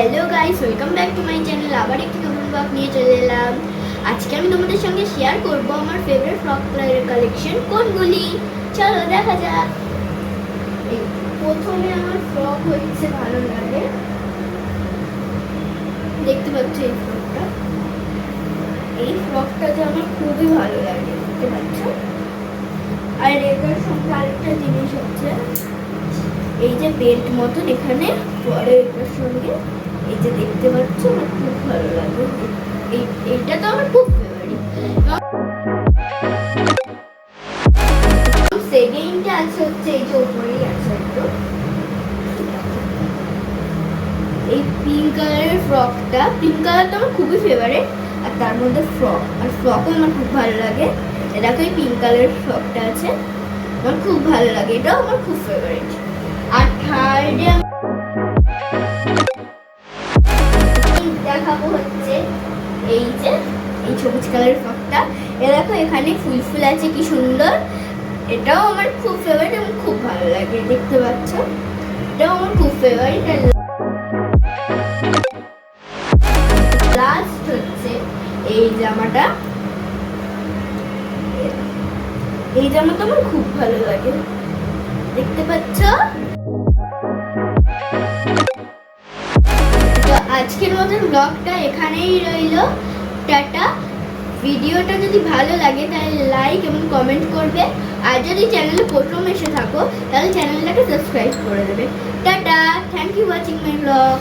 Hello guys welcome back to my channel আবার একটি নতুন ব্লগ নিয়ে চলে এলাম। আজকে আমি তোমাদের সঙ্গে শেয়ার করব আমার ফেভারিট ফ্রক কালেকশন কোনগুলি? চলো দেখা যাক। প্রথমে আমার ফ্রক হচ্ছে ভালো লাগে। দেখতে পাচ্ছ এই ফ্রকটা এই ফ্রকটা যে আমার খুবই ভালো লাগে, দেখতে পাচ্ছ? আর এটার সঙ্গে আরেকটা জিনিস হচ্ছে, এই যে বেল্ট মতন এখানে পরে এটার সঙ্গে। এই যে দেখতে পাচ্ছ, আমার খুব ভালো লাগে। এইটা তো আমার খুব পিঙ্ক কালারের ফ্রকটা পিঙ্ক কালারটা আমার খুবই ফেভারিট আর তার মধ্যে ফ্রক আর ফ্রকও আমার খুব ভালো লাগে। এ দেখো, এই পিঙ্ক কালারের ফ্রকটা আছে, আমার খুব ভালো লাগে, এটাও আমার খুব ফেভারিট আর থার্ডে দেখাবো হচ্ছে এই যে, এই সবুজ কালারের ফ্রকটা। এ দেখো, এখানে ফুল ফুল আছে, কি সুন্দর। এটাও আমার খুব ফেভারিট এবং খুব ভালো লাগে, দেখতে পাচ্ছ? এটাও আমার খুব ফেভারিট লাস্ট হচ্ছে এই জামাটা। এই জামাটা আমার খুব ভালো লাগে, দেখতে পাচ্ছ? আজকের মতন ব্লগটা এখানেই রইল। টাটা। ভিডিওটা যদি ভালো লাগে তাহলে লাইক এবং কমেন্ট করবে। আর যদি চ্যানেলে প্রথম এসে থাকো, তাহলে চ্যানেলটাকে সাবস্ক্রাইব করে দেবে। Tata. Thank you watching my blog